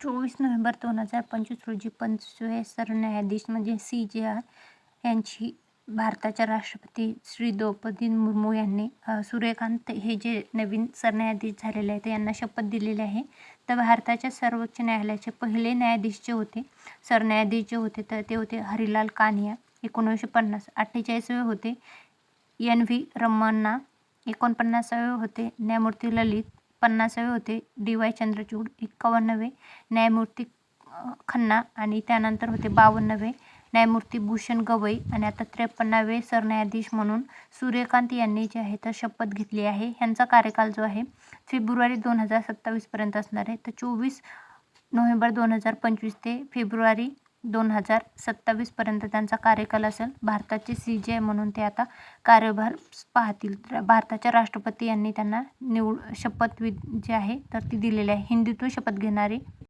चोवीस नोव्हेंबर दोन हजार पंचवीस रोजी पंचवीस सरन्यायाधीश म्हणजे सी जे आर यांची भारताच्या राष्ट्रपती श्री द्रौपदी मुर्मू यांनी सूर्यकांत हे जे नवीन सरन्यायाधीश झालेले आहेत यांना शपथ दिलेली आहे. तर भारताच्या सर्वोच्च न्यायालयाचे पहिले न्यायाधीश जे होते सरन्यायाधीश जे होते तर ते होते हरिलाल कानिया एकोणीसशे पन्नास अठ्ठेचाळीसवे होते. N V Ramana. एकोणपन्नासावे होते न्यायमूर्ती ललित. पन्नासावे होते. डी वाय चंद्रचूड एक्कावन्नवे न्यायमूर्ती खन्ना आणि त्यानंतर होते बावन्नवे. न्यायमूर्ती भूषण गवई आणि आता त्रेपन्नावे सरन्यायाधीश म्हणून सूर्यकांत यांनी जे आहे तर शपथ घेतली आहे. ह्यांचा कार्यकाल जो आहे फेब्रुवारी दोन हजार सत्तावीसपर्यंत असणार आहे. तर चोवीस नोव्हेंबर दोन हजार पंचवीस ते फेब्रुवारी दोन हजार सत्तावीसपर्यंत त्यांचा कार्यकाल असेल. भारताचे सी जे आय म्हणून ते आता कार्यभार पाहतील. भारताच्या राष्ट्रपती यांनी त्यांना निवड शपथविधी जी आहे तर ती दिलेली आहे. हिंदुत्व शपथ घेणारे